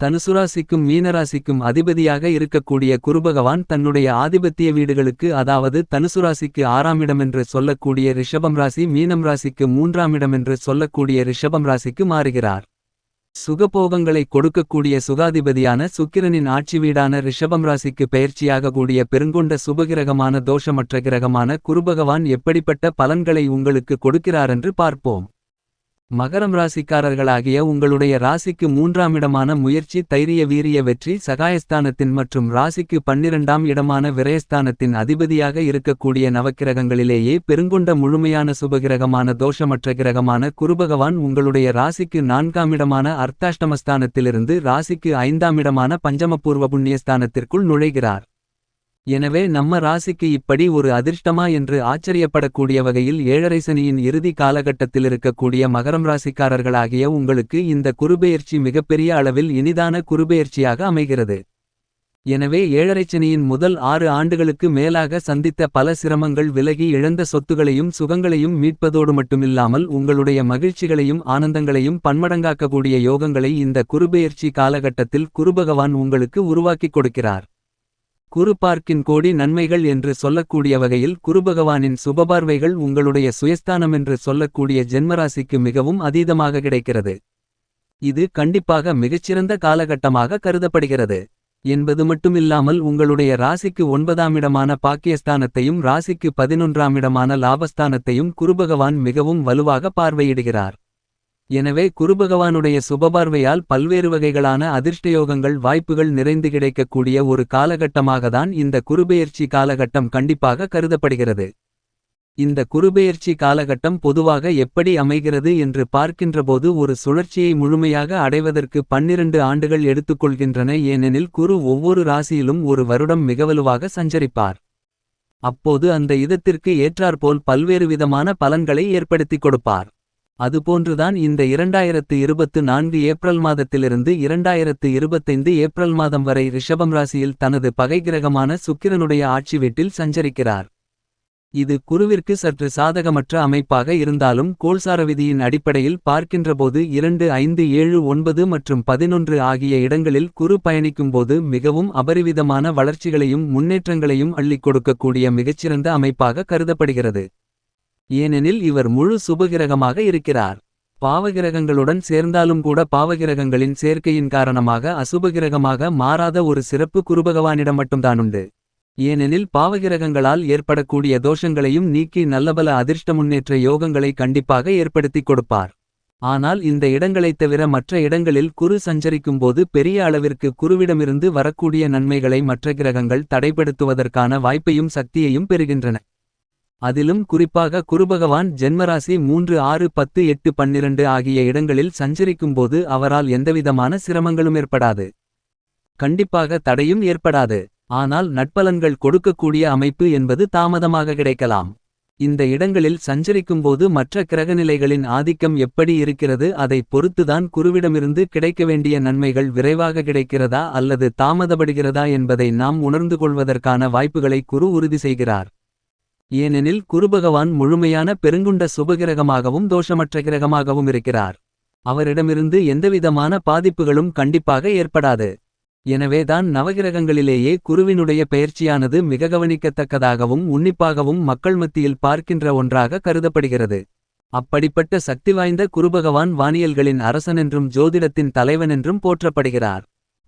தனுசுராசிக்கும் மீனராசிக்கும் அதிபதியாக இருக்கக்கூடிய குருபகவான் தன்னுடைய ஆதிபத்திய வீடுகளுக்கு அதாவது தனுசுராசிக்கு ஆறாம் இடமென்று சொல்லக்கூடிய ரிஷபம் ராசி மீனம் ராசிக்கு மூன்றாம் இடமென்று சொல்லக்கூடிய ரிஷபம் ராசிக்கு மாறுகிறார். சுகபோகங்களை கொடுக்கக்கூடிய சுகாதிபதியான சுக்கிரனின் ஆட்சி வீடான ரிஷபம் ராசிக்கு பெயர்ச்சியாக கூடிய பெருங்கொண்ட சுபகிரகமான தோஷமற்ற கிரகமான குருபகவான் எப்படிப்பட்ட பலன்களை உங்களுக்கு கொடுக்கிறாரென்று பார்ப்போம். மகரம் ராசிக்காரர்களாகிய உங்களுடைய ராசிக்கு மூன்றாம் இடமான முயற்சி தைரிய வீரிய வெற்றி சகாயஸ்தானத்தின் மற்றும் ராசிக்கு பன்னிரண்டாம் இடமான விரயஸ்தானத்தின் அதிபதியாக இருக்கக்கூடிய நவக்கிரகங்களிலேயே பெருங்கொண்ட முழுமையான சுபகிரகமான தோஷமற்ற கிரகமான குருபகவான் உங்களுடைய ராசிக்கு நான்காம் இடமான அர்த்தாஷ்டமஸ்தானத்திலிருந்து ராசிக்கு ஐந்தாம் இடமான பஞ்சமபூர்வ புண்ணியஸ்தானத்திற்குள் நுழைகிறார். எனவே நம்ம ராசிக்கு இப்படி ஒரு அதிர்ஷ்டமா என்று ஆச்சரியப்படக்கூடிய வகையில் ஏழரை சனியின் இறுதி காலகட்டத்தில் இருக்கக்கூடிய மகரம் ராசிக்காரர்களாகிய உங்களுக்கு இந்த குருபெயர்ச்சி மிகப்பெரிய அளவில் இனிதான குருபெயர்ச்சியாக அமைகிறது. எனவே ஏழரைச்சனியின் முதல் ஆறு ஆண்டுகளுக்கு மேலாக சந்தித்த பல சிரமங்கள் விலகி இழந்த சொத்துகளையும் சுகங்களையும் மீட்பதோடு மட்டுமில்லாமல் உங்களுடைய மகிழ்ச்சிகளையும் ஆனந்தங்களையும் பன்மடங்காக்கக்கூடிய யோகங்களை இந்த குருபெயர்ச்சி காலகட்டத்தில் குருபகவான் உங்களுக்கு உருவாக்கிக் கொடுக்கிறார். குரு பார்க்கின் கோடி நன்மைகள் என்று சொல்லக்கூடிய வகையில் குருபகவானின் சுபபார்வைகள் உங்களுடைய சுயஸ்தானம் என்று சொல்லக்கூடிய ஜென்மராசிக்கு மிகவும் அதீதமாக கிடைக்கிறது. இது கண்டிப்பாக மிகச்சிறந்த காலகட்டமாக கருதப்படுகிறது. என்பது மட்டுமில்லாமல் உங்களுடைய ராசிக்கு ஒன்பதாம் இடமான பாக்கியஸ்தானத்தையும் ராசிக்கு பதினொன்றாம் இடமான லாபஸ்தானத்தையும் குருபகவான் மிகவும் வலுவாக பார்வையிடுகிறார். எனவே குருபகவானுடைய சுபபார்வையால் பல்வேறு வகைகளான அதிர்ஷ்டயோகங்கள் வாய்ப்புகள் நிறைந்து கிடைக்கக்கூடிய ஒரு காலகட்டமாகத்தான் இந்த குருபெயர்ச்சி காலகட்டம் கண்டிப்பாக கருதப்படுகிறது. இந்த குருபெயர்ச்சி காலகட்டம் பொதுவாக எப்படி அமைகிறது என்று பார்க்கின்றபோது ஒரு சுழற்சியை முழுமையாக அடைவதற்கு பன்னிரண்டு ஆண்டுகள் எடுத்துக்கொள்கின்றன ஏனெனில் குரு ஒவ்வொரு ராசியிலும் ஒரு வருடம் மிகவலுவாக சஞ்சரிப்பார். அப்போது அந்த இதத்திற்கு ஏற்றாற்போல் பல்வேறு விதமான பலன்களை ஏற்படுத்திக் கொடுப்பார். அதுபோன்றுதான் இந்த இரண்டாயிரத்து இருபத்து நான்கு ஏப்ரல் மாதத்திலிருந்து இரண்டாயிரத்து இருபத்தைந்து ஏப்ரல் மாதம் வரை ரிஷபம் ராசியில் தனது பகை கிரகமான சுக்கிரனுடைய ஆட்சி வீட்டில் சஞ்சரிக்கிறார். இது குருவிற்கு சற்று சாதகமற்ற அமைப்பாக இருந்தாலும் கோல்சார விதியின் அடிப்படையில் பார்க்கின்றபோது இரண்டு ஐந்து ஏழு ஒன்பது மற்றும் பதினொன்று ஆகிய இடங்களில் குரு பயணிக்கும்போது மிகவும் அபரிவிதமான வளர்ச்சிகளையும் முன்னேற்றங்களையும் அள்ளிக் கொடுக்கக்கூடிய மிகச்சிறந்த அமைப்பாக கருதப்படுகிறது. ஏனெனில் இவர் முழு சுபகிரகமாக இருக்கிறார். பாவகிரகங்களுடன் சேர்ந்தாலும் கூட பாவகிரகங்களின் சேர்க்கையின் காரணமாக அசுபகிரகமாக மாறாத ஒரு சிறப்பு குருபகவானிடம் மட்டும்தானுண்டு. ஏனெனில் பாவகிரகங்களால் ஏற்படக்கூடிய தோஷங்களையும் நீக்கி நல்லபல அதிர்ஷ்ட முன்னேற்ற யோகங்களை கண்டிப்பாக ஏற்படுத்திக் கொடுப்பார். ஆனால் இந்த இடங்களைத் தவிர மற்ற இடங்களில் குரு சஞ்சரிக்கும்போது பெரிய அளவிற்கு குருவிடமிருந்து வரக்கூடிய நன்மைகளை மற்ற கிரகங்கள் தடைப்படுத்துவதற்கான வாய்ப்பையும் சக்தியையும் பெறுகின்றன. அதிலும் குறிப்பாக குருபகவான் ஜென்மராசி மூன்று ஆறு பத்து எட்டு பன்னிரண்டு ஆகிய இடங்களில் சஞ்சரிக்கும்போது அவரால் எந்தவிதமான சிரமங்களும் ஏற்படாது. கண்டிப்பாக தடையும் ஏற்படாது. ஆனால் நட்பலன்கள் கொடுக்கக்கூடிய அமைப்பு என்பது தாமதமாக கிடைக்கலாம். இந்த இடங்களில் சஞ்சரிக்கும்போது மற்ற கிரகநிலைகளின் ஆதிக்கம் எப்படி இருக்கிறது அதை பொறுத்துதான் குருவிடமிருந்து கிடைக்க வேண்டிய நன்மைகள் விரைவாக கிடைக்கிறதா அல்லது தாமதப்படுகிறதா என்பதை நாம் உணர்ந்து கொள்வதற்கான வாய்ப்புகளை குரு உறுதி செய்கிறார். ஏனெனில் குருபகவான் முழுமையான பெருங்குண்ட சுபகிரகமாகவும் தோஷமற்ற கிரகமாகவும் இருக்கிறார். அவரிடமிருந்து எந்தவிதமான பாதிப்புகளும் கண்டிப்பாக ஏற்படாது. எனவேதான் நவகிரகங்களிலேயே குருவினுடைய பெயர்ச்சியானது மிக கவனிக்கத்தக்கதாகவும் உன்னிப்பாகவும் மக்கள் மத்தியில் பார்க்கின்ற ஒன்றாக கருதப்படுகிறது. அப்படிப்பட்ட சக்தி வாய்ந்த குருபகவான் வானியல்களின் அரசனென்றும் ஜோதிடத்தின் தலைவனென்றும் போற்றப்படுகிறார்.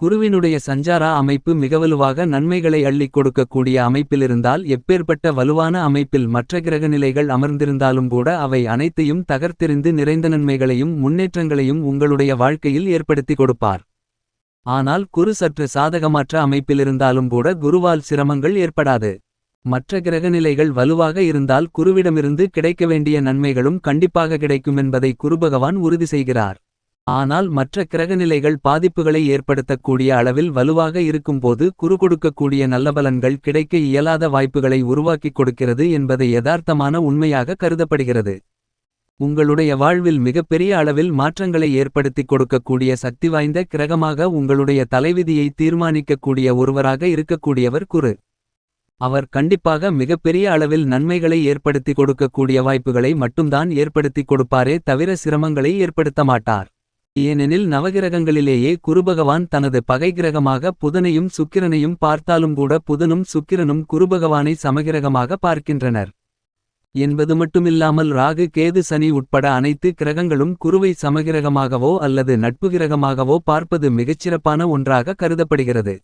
குருவினுடைய சஞ்சாரா அமைப்பு மிகவலுவாக நன்மைகளை அள்ளிக் கொடுக்கக்கூடிய அமைப்பிலிருந்தால் எப்பேற்பட்ட வலுவான அமைப்பில் மற்ற கிரகநிலைகள் அமர்ந்திருந்தாலும் கூட அவை அனைத்தையும் தகர்த்தெறிந்து நிறைந்த நன்மைகளையும் முன்னேற்றங்களையும் உங்களுடைய வாழ்க்கையில் ஏற்படுத்தி கொடுப்பார். ஆனால் குரு சற்று சாதகமற்ற அமைப்பிலிருந்தாலும் கூட குருவால் சிரமங்கள் ஏற்படாது. மற்ற கிரகநிலைகள் வலுவாக இருந்தால் குருவிடமிருந்து கிடைக்க வேண்டிய நன்மைகளும் கண்டிப்பாக கிடைக்கும் என்பதை குருபகவான் உறுதி செய்கிறார். ஆனால் மற்ற கிரகநிலைகள் பாதிப்புகளை ஏற்படுத்தக்கூடிய அளவில் வலுவாக இருக்கும்போது குறுகொடுக்கக்கூடிய நல்லபலன்கள் கிடைக்க இயலாத வாய்ப்புகளை உருவாக்கிக் கொடுக்கிறது என்பதை யதார்த்தமான உண்மையாக கருதப்படுகிறது. உங்களுடைய வாழ்வில் மிகப்பெரிய அளவில் மாற்றங்களை ஏற்படுத்திக் கொடுக்கக்கூடிய சக்தி வாய்ந்த கிரகமாக உங்களுடைய தலைவிதியை தீர்மானிக்கக்கூடிய ஒருவராக இருக்கக்கூடியவர் குரு. அவர் கண்டிப்பாக மிகப்பெரிய அளவில் நன்மைகளை ஏற்படுத்திக் கொடுக்கக்கூடிய வாய்ப்புகளை மட்டும்தான் ஏற்படுத்திக் கொடுப்பாரே தவிர சிரமங்களை ஏற்படுத்த மாட்டார். ஏனெனில் நவகிரகங்களிலேயே குருபகவான் தனது பகைகிரகமாக புதனையும் சுக்கிரனையும் பார்த்தாலும் கூட புதனும் சுக்கிரனும் குருபகவானை சமகிரகமாக பார்க்கின்றனர். என்பது மட்டுமில்லாமல் ராகு கேது சனி உட்பட அனைத்து கிரகங்களும் குருவை சமகிரகமாகவோ அல்லது நட்பு கிரகமாகவோ பார்ப்பது மிகச்சிறப்பான ஒன்றாக கருதப்படுகிறது.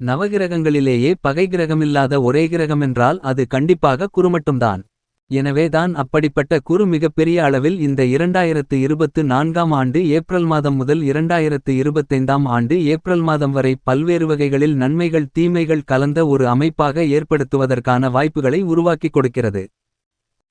நவகிரகங்களிலேயே பகை கிரகமில்லாத ஒரே கிரகமென்றால் அது கண்டிப்பாக குரு மட்டும்தான். எனவேதான் அப்படிப்பட்ட குரு மிகப்பெரிய அளவில் இந்த இரண்டாயிரத்து இருபத்து நான்காம் ஆண்டு ஏப்ரல் மாதம் முதல் இரண்டாயிரத்து இருபத்தைந்தாம் ஆண்டு ஏப்ரல் மாதம் வரை பல்வேறு வகைகளில் நன்மைகள் தீமைகள் கலந்த ஒரு அமைப்பாக ஏற்படுத்துவதற்கான வாய்ப்புகளை உருவாக்கிக் கொடுக்கிறது.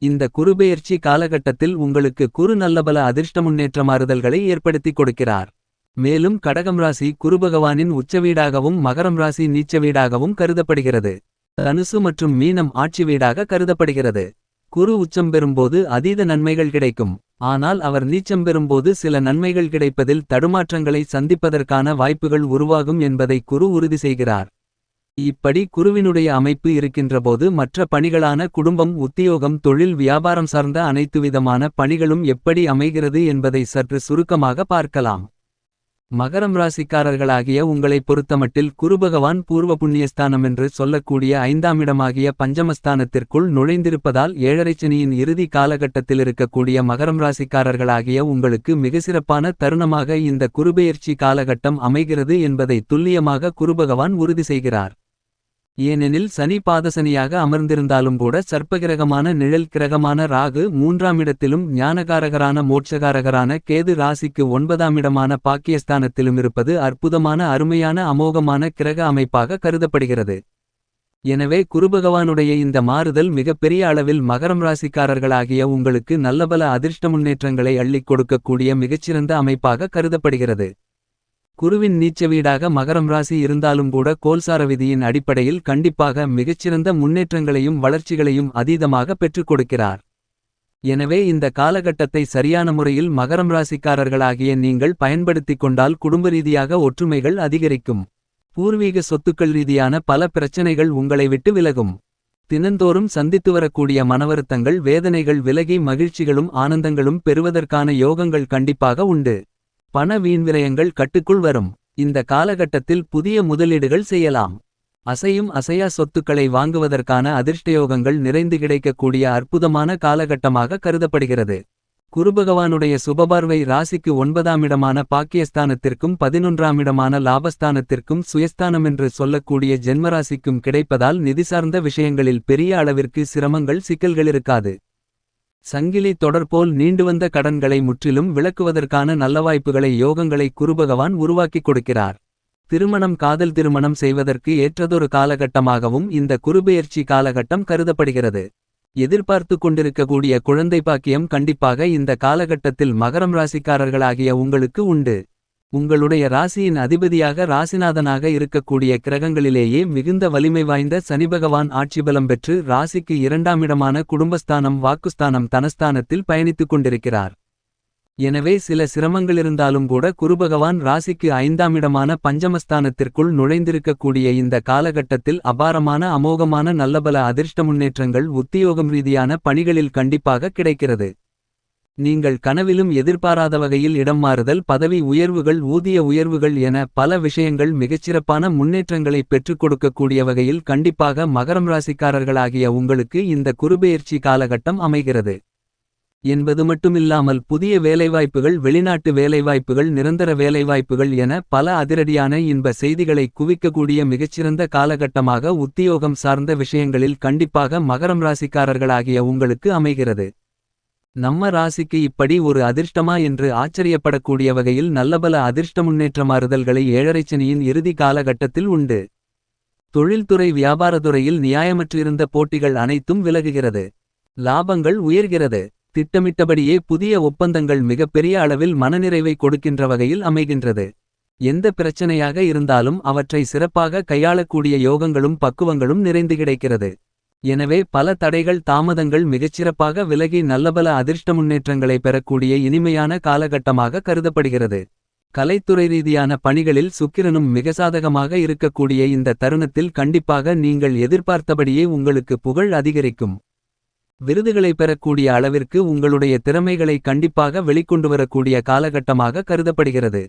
இந்த குருபெயர்ச்சி காலகட்டத்தில் உங்களுக்கு குறு நல்லபல அதிர்ஷ்ட முன்னேற்ற மாறுதல்களை ஏற்படுத்திக் கொடுக்கிறார். மேலும் கடகம் ராசி குருபகவானின் உச்சவீடாகவும் மகரம் ராசி நீச்ச வீடாகவும் கருதப்படுகிறது. தனுசு மற்றும் மீனம் ஆட்சி வீடாக கருதப்படுகிறது. குரு உச்சம் பெறும்போது அதீத நன்மைகள் கிடைக்கும். ஆனால் அவர் நீச்சம் பெறும்போது சில நன்மைகள் கிடைப்பதில் தடுமாற்றங்களை சந்திப்பதற்கான வாய்ப்புகள் உருவாகும் என்பதை குரு உறுதி செய்கிறார். இப்படி குருவினுடைய அமைப்பு இருக்கின்றபோது மற்ற பணிகளான குடும்பம் உத்தியோகம் தொழில் வியாபாரம் சார்ந்த அனைத்து விதமான பணிகளும் எப்படி அமைகிறது என்பதை சற்று சுருக்கமாக பார்க்கலாம். மகரம் ராசிக்காரர்களாகிய உங்களைப் பொறுத்தமட்டில் குருபகவான் பூர்வ புண்ணியஸ்தானம் என்று சொல்லக்கூடிய ஐந்தாம் இடமாகிய பஞ்சமஸ்தானத்திற்குள் நுழைந்திருப்பதால் ஏழரைச்சனியின் இறுதி காலகட்டத்தில் இருக்கக்கூடிய மகரம் ராசிக்காரர்களாகிய உங்களுக்கு மிக சிறப்பான தருணமாக இந்த குருபெயர்ச்சி காலகட்டம் அமைகிறது என்பதை துல்லியமாக குருபகவான் உறுதி செய்கிறார். ஏனெனில் சனி பாதசனியாக அமர்ந்திருந்தாலும் கூட சர்ப்பகிரகமான நிழல் கிரகமான ராகு மூன்றாம் இடத்திலும் ஞானகாரகரான மோட்சகாரகரான கேது ராசிக்கு ஒன்பதாம் இடமான பாக்கியஸ்தானத்திலும் இருப்பது அற்புதமான அருமையான அமோகமான கிரக அமைப்பாக கருதப்படுகிறது. எனவே குருபகவானுடைய இந்த மாறுதல் மிகப்பெரிய அளவில் மகரம் ராசிக்காரர்களாகிய உங்களுக்கு நல்லபல அதிர்ஷ்ட முன்னேற்றங்களை அள்ளிக் கொடுக்கக்கூடிய மிகச்சிறந்த அமைப்பாக கருதப்படுகிறது. குருவின் நீச்ச வீடாக மகரம் ராசி இருந்தாலும் கூட கோல்சார விதியின் அடிப்படையில் கண்டிப்பாக மிகச்சிறந்த முன்னேற்றங்களையும் வளர்ச்சிகளையும் அதீதமாக பெற்றுக் கொடுக்கிறார். எனவே இந்த காலகட்டத்தை சரியான முறையில் மகரம் ராசிக்காரர்களாகிய நீங்கள் பயன்படுத்திக் கொண்டால் குடும்ப ரீதியாக ஒற்றுமைகள் அதிகரிக்கும். பூர்வீக சொத்துக்கள் ரீதியான பல பிரச்சனைகள் உங்களை விட்டு விலகும். தினந்தோறும் சந்தித்து வரக்கூடிய மனவருத்தங்கள் வேதனைகள் விலகி மகிழ்ச்சிகளும் ஆனந்தங்களும் பெறுவதற்கான யோகங்கள் கண்டிப்பாக உண்டு. பண வீண்விரயங்கள் கட்டுக்குள் வரும். இந்த காலகட்டத்தில் புதிய முதலீடுகள் செய்யலாம். அசையும் அசையா சொத்துக்களை வாங்குவதற்கான அதிர்ஷ்டயோகங்கள் நிறைந்து கிடைக்கக்கூடிய அற்புதமான காலகட்டமாக கருதப்படுகிறது. குருபகவானுடைய சுபபார்வை ராசிக்கு ஒன்பதாம் இடமான பாக்கியஸ்தானத்திற்கும் பதினொன்றாம் இடமான லாபஸ்தானத்திற்கும் சுயஸ்தானம் என்று சொல்லக்கூடிய ஜென்மராசிக்கும் கிடைப்பதால் நிதி சார்ந்த விஷயங்களில் பெரிய அளவிற்கு சிரமங்கள் சிக்கல்கள் இருக்காது. சங்கிலி தொடர்போல் நீண்டுவந்த கடன்களை முற்றிலும் விளக்குவதற்கான நல்ல வாய்ப்புகளை யோகங்களை குருபகவான் உருவாக்கிக் கொடுக்கிறார். திருமணம் காதல் திருமணம் செய்வதற்கு ஏற்றதொரு காலகட்டமாகவும் இந்த குருபெயர்ச்சி காலகட்டம் கருதப்படுகிறது. எதிர்பார்த்து கொண்டிருக்கக்கூடிய குழந்தை பாக்கியம் கண்டிப்பாக இந்த காலகட்டத்தில் மகரம் ராசிக்காரர்களாகிய உங்களுக்கு உண்டு. உங்களுடைய ராசியின் அதிபதியாக ராசிநாதனாக இருக்கக்கூடிய கிரகங்களிலேயே மிகுந்த வலிமை வாய்ந்த சனிபகவான் ஆட்சிபலம் பெற்று ராசிக்கு இரண்டாம் இடமான குடும்பஸ்தானம் வாக்குஸ்தானம் தனஸ்தானத்தில் பயணித்துக் கொண்டிருக்கிறார். எனவே சில சிரமங்களிருந்தாலும் கூட குருபகவான் ராசிக்கு ஐந்தாம் இடமான பஞ்சமஸ்தானத்திற்குள் நுழைந்திருக்கக்கூடிய இந்த காலகட்டத்தில் அபாரமான அமோகமான நல்லபல அதிர்ஷ்ட முன்னேற்றங்கள் உத்தியோகம் ரீதியான பணிகளில் கண்டிப்பாக கிடைக்கிறது. நீங்கள் கனவிலும் எதிர்பாராத வகையில் இடம் மாறுதல் பதவி உயர்வுகள் ஊதிய உயர்வுகள் என பல விஷயங்கள் மிகச்சிறப்பான முன்னேற்றங்களை பெற்றுக் கொடுக்கக்கூடிய வகையில் கண்டிப்பாக மகரம் ராசிக்காரர்களாகிய உங்களுக்கு இந்த குறுபெயர்ச்சி காலகட்டம் அமைகிறது. என்பது மட்டுமில்லாமல் புதிய வேலைவாய்ப்புகள் வெளிநாட்டு வேலைவாய்ப்புகள் நிரந்தர வேலைவாய்ப்புகள் என பல அதிரடியான இன்ப செய்திகளை குவிக்கக்கூடிய மிகச்சிறந்த காலகட்டமாக உத்தியோகம் சார்ந்த விஷயங்களில் கண்டிப்பாக மகரம் ராசிக்காரர்களாகிய உங்களுக்கு அமைகிறது. நம்ம ராசிக்கு இப்படி ஒரு அதிர்ஷ்டமா என்று ஆச்சரியப்படக்கூடிய வகையில் நல்லபல அதிர்ஷ்ட முன்னேற்ற மாறுதல்களை ஏழரைச்சனியின் இறுதி காலகட்டத்தில் உண்டு தொழில்துறை வியாபாரத்துறையில் நியாயமற்றிருந்த போட்டிகள் அனைத்தும் விலகுகிறது லாபங்கள் உயர்கிறது திட்டமிட்டபடியே புதிய ஒப்பந்தங்கள் மிகப்பெரிய அளவில் மனநிறைவை கொடுக்கின்ற வகையில் அமைகின்றது. எந்த பிரச்சனையாக இருந்தாலும் அவற்றை சிறப்பாக கையாளக்கூடிய யோகங்களும் பக்குவங்களும் நிறைந்து கிடைக்கிறது. எனவே பல தடைகள் தாமதங்கள் மிகச்சிறப்பாக விலகி நல்லபல அதிர்ஷ்ட முன்னேற்றங்களை பெறக்கூடிய இனிமையான காலகட்டமாக கருதப்படுகிறது. கலைத்துறை ரீதியான பணிகளில் சுக்கிரனும் மிக சாதகமாக இருக்கக்கூடிய இந்த தருணத்தில் கண்டிப்பாக நீங்கள் எதிர்பார்த்தபடியே உங்களுக்கு புகழ் அதிகரிக்கும். விருதுகளை பெறக்கூடிய அளவிற்கு உங்களுடைய திறமைகளை கண்டிப்பாக வெளிக்கொண்டு வரக்கூடிய காலகட்டமாக கருதப்படுகிறது.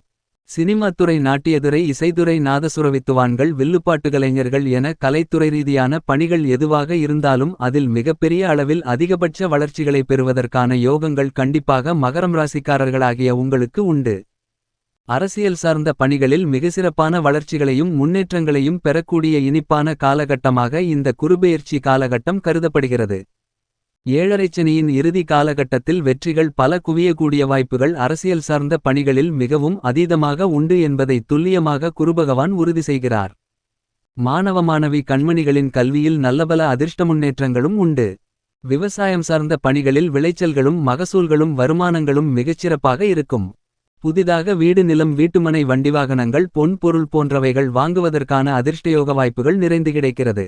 சினிமாத்துறை நாட்டியதுறை இசைத்துறை நாதசுரவித்துவான்கள் வில்லுப்பாட்டுகலைஞர்கள் என கலைத்துறை ரீதியான பணிகள் எதுவாக இருந்தாலும் அதில் மிகப்பெரிய அளவில் அதிகபட்ச வளர்ச்சிகளை பெறுவதற்கான யோகங்கள் கண்டிப்பாக மகரம் ராசிக்காரர்களாகிய உங்களுக்கு உண்டு. அரசியல் சார்ந்த பணிகளில் மிகச்சிறப்பான வளர்ச்சிகளையும் முன்னேற்றங்களையும் பெறக்கூடிய இனிப்பான காலகட்டமாக இந்த குருபெயர்ச்சி காலகட்டம் கருதப்படுகிறது. ஏழரைச்சனியின் இறுதி காலகட்டத்தில் வெற்றிகள் பல குவியக்கூடிய வாய்ப்புகள் அரசியல் சார்ந்த பணிகளில் மிகவும் அதீதமாக உண்டு என்பதை துல்லியமாக குருபகவான் உறுதி செய்கிறார். மாணவ மாணவி கண்மணிகளின் கல்வியில் நல்லபல அதிர்ஷ்ட முன்னேற்றங்களும் உண்டு. விவசாயம் சார்ந்த பணிகளில் விளைச்சல்களும் மகசூல்களும் வருமானங்களும் மிகச்சிறப்பாக இருக்கும். புதிதாக வீடு நிலம் வீட்டுமனை வண்டிவாகனங்கள் பொன் பொருள் போன்றவைகள் வாங்குவதற்கான அதிர்ஷ்டயோக வாய்ப்புகள் நிறைந்து கிடைக்கிறது.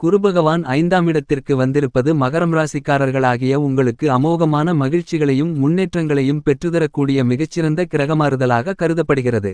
குருபகவான் ஐந்தாம் இடத்திற்கு வந்திருப்பது மகரம் ராசிக்காரர்களாகிய உங்களுக்கு அமோகமான மகிழ்ச்சிகளையும் முன்னேற்றங்களையும் பெற்றுதரக்கூடிய மிகச்சிறந்த கிரகமாறுதலாக கருதப்படுகிறது.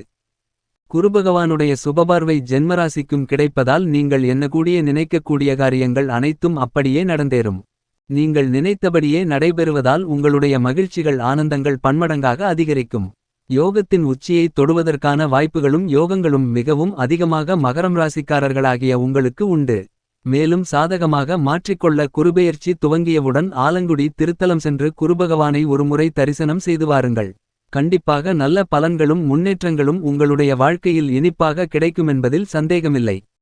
குருபகவானுடைய சுபபார்வை ஜென்மராசிக்கும் கிடைப்பதால் நீங்கள் எண்ணக்கூடிய நினைக்கக்கூடிய காரியங்கள் அனைத்தும் அப்படியே நடந்தேறும். நீங்கள் நினைத்தபடியே நடைபெறுவதால் உங்களுடைய மகிழ்ச்சிகள் ஆனந்தங்கள் பன்மடங்காக அதிகரிக்கும். யோகத்தின் உச்சியை தொடுவதற்கான வாய்ப்புகளும் யோகங்களும் மிகவும் அதிகமாக மகரம் ராசிக்காரர்களாகிய உங்களுக்கு உண்டு. மேலும் சாதகமாக மாற்றிக்கொள்ள குருபெயர்ச்சி துவங்கியவுடன் ஆலங்குடி திருத்தலம் சென்று குருபகவானை ஒருமுறை தரிசனம் செய்து வாருங்கள். கண்டிப்பாக நல்ல பலன்களும் முன்னேற்றங்களும் உங்களுடைய வாழ்க்கையில் இனிப்பாக கிடைக்குமென்பதில் சந்தேகமில்லை.